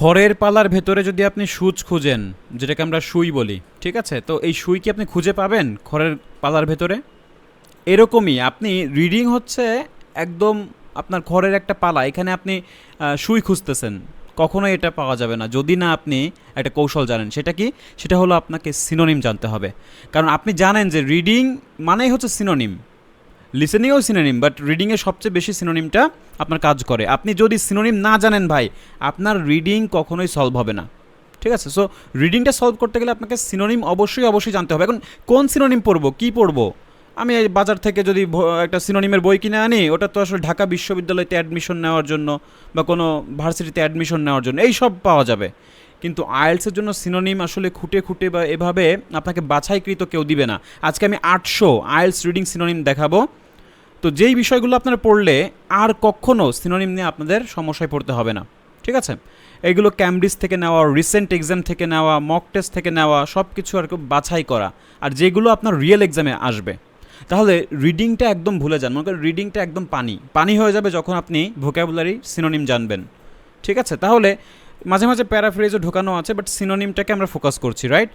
খড়ের পালার ভেতরে যদি আপনি সুচ খুঁজেন, যেটাকে আমরা সুই বলি, ঠিক আছে? তো এই সুই কি আপনি খুঁজে পাবেন খড়ের পালার ভেতরে? এরকমই আপনি রিডিং হচ্ছে একদম আপনার খড়ের একটা পালা, এখানে আপনি সুই খুঁজতেছেন। কখনোই এটা পাওয়া যাবে না। যদি না আপনি একটা কৌশল জানেন, সেটা কি? সেটা হলো আপনাকে সিনোনিম জানতে হবে। কারণ আপনি জানেন যে রিডিং মানেই হচ্ছে সিনোনিম লিসেনিংও সিনোনিম বাট রিডিংয়ে সবচেয়ে বেশি সিনোনিমটা আপনার কাজ করে। আপনি যদি সিনোনিম না জানেন ভাই, আপনার রিডিং কখনোই সলভ হবে না। ঠিক আছে? সো রিডিংটা সলভ করতে গেলে আপনাকে সিনোনিম অবশ্যই অবশ্যই জানতে হবে। এখন কোন সিনোনিম পড়ব? কী পড়ব? আমি বাজার থেকে যদি একটা সিনোনিমের বই কিনে আনি, ওটা তো আসলে ঢাকা বিশ্ববিদ্যালয়তে অ্যাডমিশন নেওয়ার জন্য বা কোনো ভার্সিটিতে অ্যাডমিশন নেওয়ার জন্য, এই সব পাওয়া যাবে। কিন্তু আয়েলসের জন্য সিনোনিম আসলে খুঁটে খুঁটে বা এভাবে আপনাকে বাছাইকৃত কেউ দিবে না। আজকে আমি আটশো আইএলস রিডিং সিনোনিম দেখাবো। তো যেই বিষয়গুলো আপনারা পড়লে আর কখনো সিনোনিম নিয়ে আপনাদের সমস্যায় পড়তে হবে না। ঠিক আছে? এগুলো ক্যামব্রিজ থেকে নেওয়া রিসেন্ট এক্সাম থেকে নেওয়া মক টেস্ট থেকে নেওয়া সব কিছু আর বাছাই করা। আর যেগুলো আপনার রিয়েল এক্সামে আসবে। তাহলে রিডিংটা একদম ভুলে যান। মনে করেন রিডিংটা একদম পানি। পানি হয়ে যাবে যখন আপনি ভোকাবুলারি সিনোনিম জানবেন। ঠিক আছে? তাহলে মাঝে মাঝে প্যারাফ্রেজও ঢোকানো আছে বাট সিনোনিমটাকে আমরা ফোকাস করছি রাইট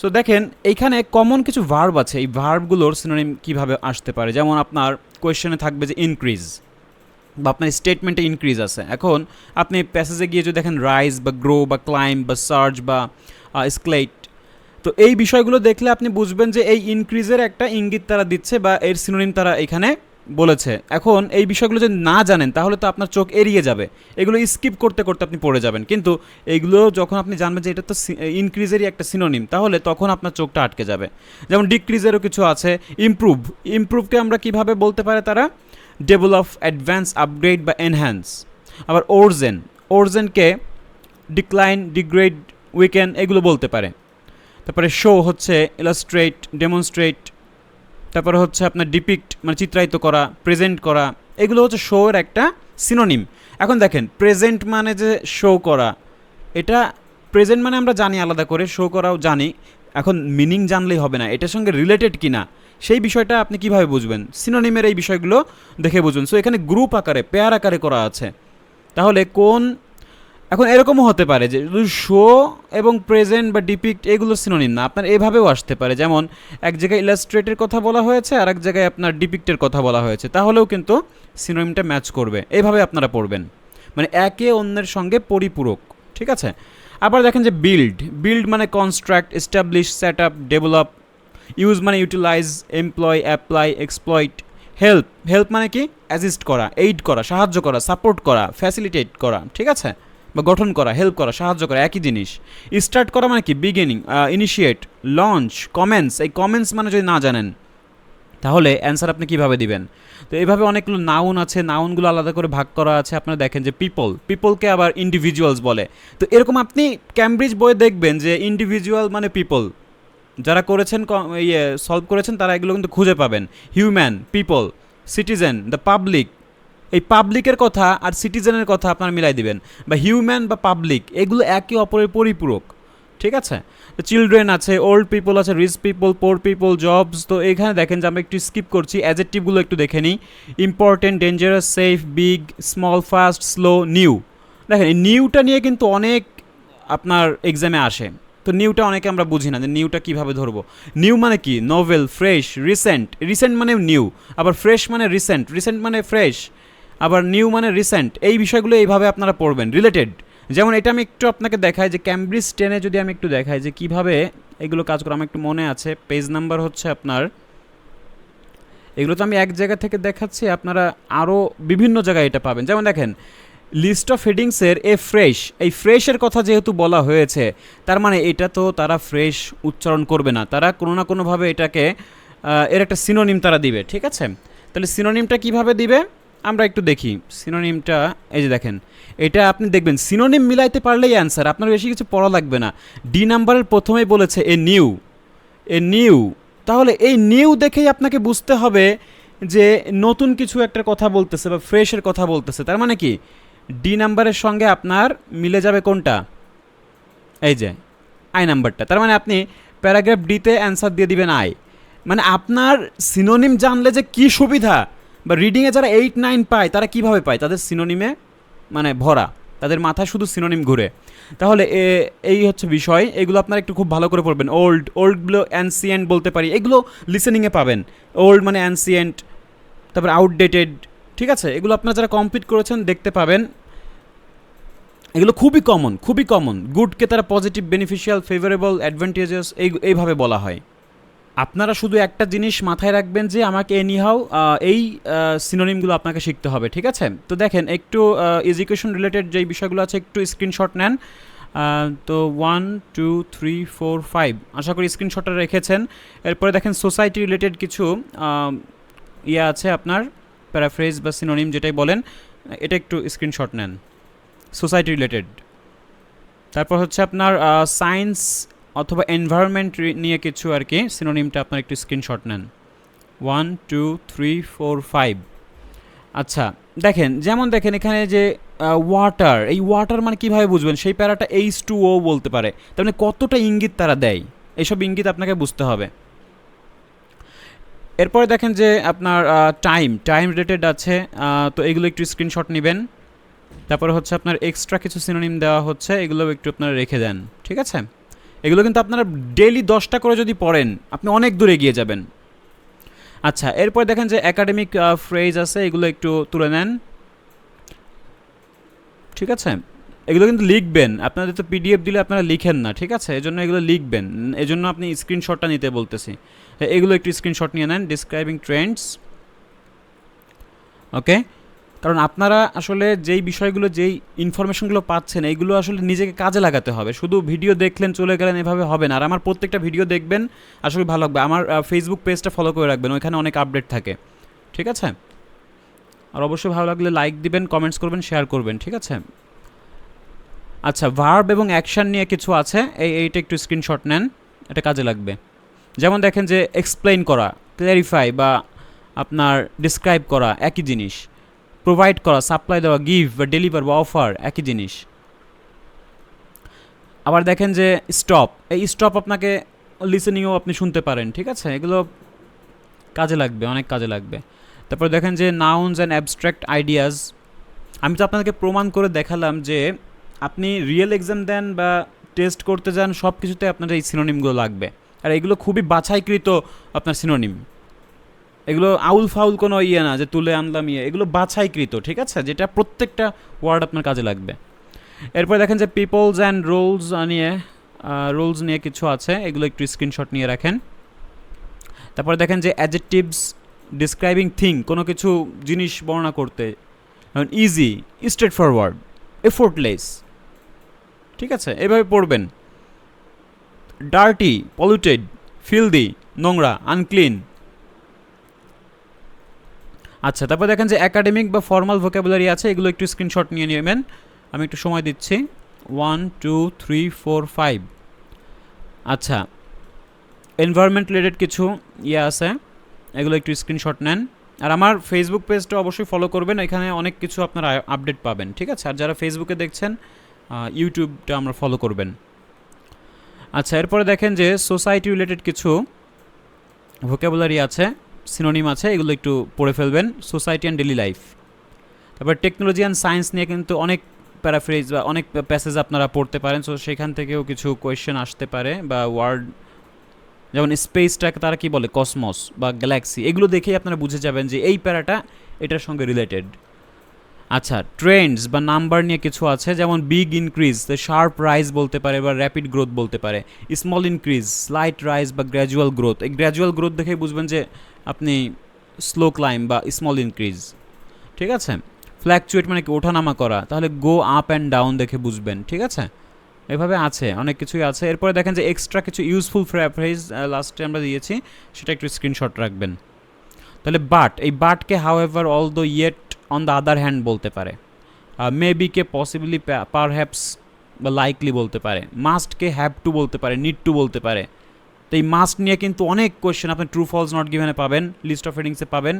সো দেখেন, এইখানে কমন কিছু ভার্ব আছে, এই ভার্বগুলোর সিনোনিম কীভাবে আসতে পারে? যেমন আপনার কোয়েশ্চেনে থাকবে যে ইনক্রিজ বা আপনার স্টেটমেন্টে ইনক্রিজ আছে। এখন আপনি প্যাসেজে গিয়ে যদি দেখেন রাইজ বা গ্রো বা ক্লাইম বা সার্চ বা স্ক্লেট তো এই বিষয়গুলো দেখলে আপনি বুঝবেন যে এই ইনক্রিজের একটা ইঙ্গিত তারা দিচ্ছে, বা এর সিনোনিম তারা এখানে বলেছে। এখন এই বিষয়গুলো যদি না জানেন, তাহলে তো আপনার চোখ এড়িয়ে যাবে। এগুলো স্কিপ করতে করতে আপনি পড়ে যাবেন। কিন্তু এইগুলো যখন আপনি জানবেন যে এটা তো ইনক্রিজেরই একটা সিনোনিম তাহলে তখন আপনার চোখটা আটকে যাবে। যেমন ডিক্রিজেরও কিছু আছে ইমপ্রুভ ইমপ্রুভকে আমরা কীভাবে বলতে পারে তারা? ডেভেলপ অ্যাডভান্স আপগ্রেড বা এনহ্যান্স আবার ওরজেন ওরজেনকে ডিক্লাইন ডিগ্রেড উইকেন এগুলো বলতে পারে। তারপরে শো হচ্ছে ইলাস্ট্রেট ডেমনস্ট্রেট তারপরে হচ্ছে আপনার ডিপিক্ট মানে চিত্রায়িত করা প্রেজেন্ট করা, এগুলো হচ্ছে শো এর একটা সিনোনিম এখন দেখেন প্রেজেন্ট মানে যে শো করা, এটা প্রেজেন্ট মানে আমরা জানি আলাদা করে শো করাও জানি। এখন মিনিং জানলেই হবে না, এটার সঙ্গে রিলেটেড কিনা, সেই বিষয়টা আপনি কীভাবে বুঝবেন? সিনোনিমের এই বিষয়গুলো দেখে বুঝুন। সো এখানে গ্রুপ আকারে পেয়ার আকারে করা আছে। তাহলে কোন এখন এরকমও হতে পারে যে শুধু শো এবং প্রেজেন্ট বা ডিপিক্ট এগুলো সিনোনিম না, আপনার এভাবেও আসতে পারে। যেমন এক জায়গায় ইলাস্ট্রেটের কথা বলা হয়েছে আর এক জায়গায় আপনার ডিপিক্টের কথা বলা হয়েছে। তাহলেও কিন্তু সিনোনিমটা ম্যাচ করবে। এইভাবে আপনারা পড়বেন। মানে একে অন্যের সঙ্গে পরিপূরক, ঠিক আছে? আবার দেখেন যে বিল্ড বিল্ড মানে construct establish set up develop use মানে utilise employ apply exploit help help মানে কি? অ্যাসিস্ট করা এইড করা, সাহায্য করা সাপোর্ট করা ফ্যাসিলিটেট করা, ঠিক আছে? বা গঠন করা হেল্প করা, সাহায্য করা, একই জিনিস। স্টার্ট করা মানে কি? বিগিনিং ইনিশিয়েট লঞ্চ কমেন্টস এই কমেন্টস মানে যদি না জানেন, তাহলে অ্যান্সার আপনি কীভাবে দিবেন? তো এইভাবে অনেকগুলো নাউন আছে নাউনগুলো আলাদা করে ভাগ করা আছে। আপনারা দেখেন যে পিপল পিপলকে আবার ইন্ডিভিজুয়ালস বলে। তো এরকম আপনি ক্যামব্রিজ বইয়ে দেখবেন যে ইন্ডিভিজুয়াল মানে পিপল যারা করেছেন ইয়ে সলভ করেছেন, তারা এগুলো কিন্তু খুঁজে পাবেন। Human people citizen the public এই পাবলিকের কথা আর সিটিজেনের কথা আপনারা মিলাই দিবেন। বা হিউম্যান বা পাবলিক এগুলো একে অপরের পরিপূরক, ঠিক আছে? চিলড্রেন আছে ওল্ড পিপল আছে rich people poor people jobs তো এখানে দেখেন যে আমরা একটু স্কিপ করছি অ্যাজেক্টিভগুলো একটু দেখে নিই। Important dangerous safe big small fast slow new দেখেন, এই নিউটা নিয়ে কিন্তু অনেক আপনার এক্সামে আসে। তো নিউটা অনেকে আমরা বুঝি না যে নিউটা কীভাবে ধরবো। নিউ মানে কি? নোভেল ফ্রেশ রিসেন্ট রিসেন্ট মানে নিউ আবার ফ্রেশ মানে রিসেন্ট রিসেন্ট মানে ফ্রেশ আবার নিউ মানে রিসেন্ট এই বিষয়গুলো এইভাবে আপনারা পড়বেন রিলেটেড যেমন এটা আমি একটু আপনাকে দেখাই যে ক্যামব্রিজ টেনে যদি আমি একটু দেখাই যে কীভাবে এগুলো কাজ করে, আমার একটু মনে আছে পেজ নাম্বার হচ্ছে আপনার, এগুলো তো আমি এক জায়গা থেকে দেখাচ্ছি, আপনারা আরও বিভিন্ন জায়গায় এটা পাবেন। যেমন দেখেন লিস্ট অফ হেডিংসের এ ফ্রেশ এই ফ্রেশের কথা যেহেতু বলা হয়েছে, তার মানে এটা তো তারা ফ্রেশ উচ্চারণ করবে না, তারা কোনো না কোনোভাবে এটাকে এর একটা সিনোনিম তারা দিবে, ঠিক আছে? তাহলে সিনোনিমটা কীভাবে দিবে? আমরা একটু দেখি সিনোনিমটা, এই যে দেখেন, এটা আপনি দেখবেন, সিনোনিম মিলাইতে পারলেই অ্যান্সার, আপনার বেশি কিছু পড়া লাগবে না। ডি নাম্বারের প্রথমেই বলেছে, এ নিউ এ নিউ। তাহলে এই নিউ দেখেই আপনাকে বুঝতে হবে যে নতুন কিছু একটা কথা বলতেছে বা ফ্রেশের কথা বলতেছে। তার মানে কি? ডি নাম্বারের সঙ্গে আপনার মিলে যাবে কোনটা? এই যে, আই নাম্বারটা। তার মানে আপনি প্যারাগ্রাফ ডিতে অ্যান্সার দিয়ে দিবেন আই। মানে আপনার সিনোনিম জানলে যে কি সুবিধা বা রিডিংয়ে যারা এইট নাইন পায়, তারা কীভাবে পায়? তাদের সিনোনিমে মানে ভরা। তাদের মাথায় শুধু সিনোনিম ঘুরে। তাহলে এই হচ্ছে বিষয়। এগুলো আপনারা একটু খুব ভালো করে পড়বেন। ওল্ড ওল্ডগুলো অ্যানসিয়েন্ট বলতে পারি। এগুলো লিসেনিংয়ে পাবেন। ওল্ড মানে অ্যানসিয়েন্ট তারপর আউটডেটেড ঠিক আছে? এগুলো আপনারা যারা কমপ্লিট করেছেন, দেখতে পাবেন। এগুলো খুবই কমন খুবই কমন গুডকে তারা পজিটিভ বেনিফিশিয়াল ফেভারেবল অ্যাডভান্টেজেস এই, এইভাবে বলা হয়। আপনারা শুধু একটা জিনিস মাথায় রাখবেন যে আমাকে এনিহাও এই সিনোনিমগুলো আপনাকে শিখতে হবে, ঠিক আছে? তো দেখেন, একটু এডুকেশন রিলেটেড যেই বিষয়গুলো আছে, একটু স্ক্রিনশট নেন। তো one two three four five আশা করি স্ক্রিনশটটা রেখেছেন। এরপরে দেখেন সোসাইটি রিলেটেড কিছু ইয়ে আছে আপনার প্যারাফ্রেজ বা সিনোনিম যেটাই বলেন, এটা একটু স্ক্রিনশট নেন। সোসাইটি রিলেটেড তারপর হচ্ছে আপনার সায়েন্স অথবা এনভায়রনমেন্ট নিয়ে কিছু আর কি সিনোনিমটা আপনার একটু স্ক্রিনশট নেন। One two three four five আচ্ছা দেখেন, যেমন দেখেন এখানে যে ওয়াটার এই ওয়াটার মানে কীভাবে বুঝবেন? সেই প্যারাটা এইচ টু ও বলতে পারে। তার মানে কতটা ইঙ্গিত তারা দেয়? এইসব ইঙ্গিত আপনাকে বুঝতে হবে। এরপরে দেখেন যে আপনার টাইম টাইম রিলেটেড আছে তো এগুলো একটু স্ক্রিনশট নেবেন। তারপরে হচ্ছে আপনার এক্সট্রা কিছু সিনোনিম দেওয়া হচ্ছে এগুলো একটু আপনারা রেখে দেন। ঠিক আছে? এগুলো কিন্তু আপনারা ডেলি দশটা করে যদি পড়েন, আপনি অনেক দূরে এগিয়ে যাবেন। আচ্ছা এরপর দেখেন যে একাডেমিক ফ্রেজ আছে, এগুলো একটু তুলে নেন। ঠিক আছে? এগুলো কিন্তু লিখবেন। আপনাদের তো পিডিএফ দিলে আপনারা লিখেন না, ঠিক আছে? এজন্য এগুলো লিখবেন। এজন্য আপনি স্ক্রিনশটটা নিতে বলতেছি। এগুলো একটু স্ক্রিনশট নিয়ে নেন ডিসক্রাইবিং ট্রেন্ডস ওকে কারণ আপনারা আসলে যেই বিষয়গুলো, যেই ইনফরমেশনগুলো পাচ্ছেন, এইগুলো আসলে নিজেকে কাজে লাগাতে হবে। শুধু ভিডিও দেখলেন, চলে গেলেন, এভাবে হবে না। আর আমার প্রত্যেকটা ভিডিও দেখবেন আসলে ভালো লাগবে। আমার ফেসবুক পেজটা ফলো করে রাখবেন, ওইখানে অনেক আপডেট থাকে। ঠিক আছে? আর অবশ্যই ভালো লাগলে লাইক দিবেন কমেন্টস করবেন শেয়ার করবেন, ঠিক আছে? আচ্ছা ভার্ব এবং অ্যাকশন নিয়ে কিছু আছে। এই, এইটা একটু স্ক্রিনশট নেন, এটা কাজে লাগবে। যেমন দেখেন যে এক্সপ্লেইন করা ক্ল্যারিফাই বা আপনার ডিসক্রাইব করা, একই জিনিস। প্রোভাইড করা সাপ্লাই দেওয়া গিভ বা ডেলিভার বা অফার একই জিনিস। আবার দেখেন যে স্টপ এই স্টপ আপনাকে লিসেনিংও আপনি শুনতে পারেন, ঠিক আছে? এগুলো কাজে লাগবে, অনেক কাজে লাগবে। তারপর দেখেন যে নাউন্স অ্যান্ড অ্যাবস্ট্রাক্ট আইডিয়াস আমি তো আপনাদেরকে প্রমাণ করে দেখালাম যে আপনি রিয়েল এক্সাম দেন বা টেস্ট করতে যান সব কিছুতে আপনার এই সিনোনিমগুলো লাগবে। আর এগুলো খুবই বাছাইকৃত আপনার সিনোনিম এগুলো আউল ফাউল কোনো ইয়ে না যে তুলে আনলাম ইয়ে। এগুলো বাছাইকৃত, ঠিক আছে? যেটা প্রত্যেকটা ওয়ার্ড আপনার কাজে লাগবে। এরপর দেখেন যে পিপলস অ্যান্ড রোলস নিয়ে রোলস নিয়ে কিছু আছে। এগুলো একটু স্ক্রিনশট নিয়ে রাখেন। তারপরে দেখেন যে অ্যাজেটিভস ডিসক্রাইবিং থিং কোনো কিছু জিনিস বর্ণনা করতে। ইজি স্ট্রেট ফরওয়ার্ড এফোর্টলেস ঠিক আছে? এভাবে পড়বেন। ডার্টি পলিউটেড ফিলদি নোংরা আনক্লিন আচ্ছা তারপর দেখেন যে একাডেমিক বা ফর্মাল ভোকাবুলারি আছে, এগুলো একটু স্ক্রিনশট নিয়ে নেবেন। আমি একটু সময় দিচ্ছি। One two three four five আচ্ছা এনভায়রনমেন্ট রিলেটেড কিছু ইয়ে আছে, এগুলো একটু স্ক্রিনশট নেন। আর আমার ফেসবুক পেজটা অবশ্যই ফলো করবেন, এখানে অনেক কিছু আপনারা আপডেট পাবেন, ঠিক আছে? আর যারা ফেসবুকে দেখছেন ইউটিউবটা আমরা ফলো করবেন। আচ্ছা এরপরে দেখেন যে সোসাইটি রিলেটেড কিছু ভোকাবুলারি আছে। সিনোনিম আছে, এগুলো একটু পড়ে ফেলবেন সোসাইটি অ্যান্ড ডেলি লাইফ তারপর টেকনোলজি অ্যান্ড সায়েন্স নিয়ে কিন্তু অনেক প্যারাফ্রেজ বা অনেক প্যাসেজ আপনারা পড়তে পারেন সো সেখান থেকেও কিছু কোয়েশ্চেন আসতে পারে, বা ওয়ার্ড যেমন স্পেসটাকে তারা কী বলে? কসমস বা গ্যালাক্সি এগুলো দেখেই আপনারা বুঝে যাবেন যে এই প্যারাটা এটার সঙ্গে রিলেটেড আচ্ছা ট্রেন্ডস বা নাম্বার নিয়ে কিছু আছে, যেমন বিগ ইনক্রিজ শার্প রাইজ বলতে পারে বা র্যাপিড গ্রোথ বলতে পারে। স্মল ইনক্রিজ স্লাইট রাইজ বা গ্র্যাজুয়াল গ্রোথ এই গ্র্যাজুয়াল গ্রোথ দেখেই বুঝবেন যে আপনি স্লো ক্লাইম বা স্মল ইনক্রিজ ঠিক আছে? ফ্ল্যাকচুয়েট মানে কি? ওঠানামা করা। তাহলে গো আপ অ্যান্ড ডাউন দেখে বুঝবেন। ঠিক আছে? এভাবে আছে, অনেক কিছুই আছে। এরপরে দেখেন যে এক্সট্রা কিছু ইউজফুল ফ্রেজ লাস্টে আমরা দিয়েছি, সেটা একটু স্ক্রিনশট রাখবেন। তাহলে বাট এই বাটকে however all the yet on the other hand বলতে পারে। মেবিকে পসিবলি পার হ্যাপস বা লাইকলি বলতে পারে। মাস্টকে হ্যাভ টু বলতে পারে নিড টু বলতে পারে। তো এই মাস্ট নিয়ে কিন্তু অনেক কোয়েশ্চেন আপনি ট্রু ফলস নট গিভেনে পাবেন লিস্ট অফ হেডিংসে পাবেন,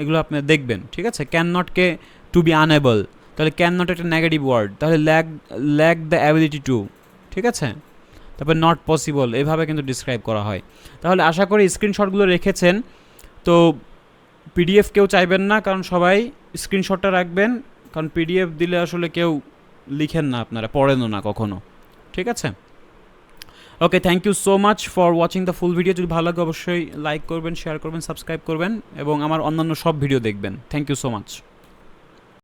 এগুলো আপনি দেখবেন, ঠিক আছে? ক্যান নটকে টু বি আনএবল তাহলে ক্যান নট একটা নেগেটিভ ওয়ার্ড তাহলে lack lack the ability to ঠিক আছে? তারপর নট পসিবল এভাবে কিন্তু ডিসক্রাইব করা হয়। তাহলে আশা করি স্ক্রিনশটগুলো রেখেছেন। তো পিডিএফ কেউ চাইবেন না, কারণ সবাই স্ক্রিনশটটা রাখবেন। কারণ পিডিএফ দিলে আসলে কেউ লিখেন না আপনারা, পড়েনও না কখনো। ঠিক আছে? Okay thank you so much for watching the full video যদি ভালো লাগে অবশ্যই লাইক করবেন শেয়ার করবেন সাবস্ক্রাইব করবেন এবং আমার অন্যান্য সব ভিডিও দেখবেন। Thank you so much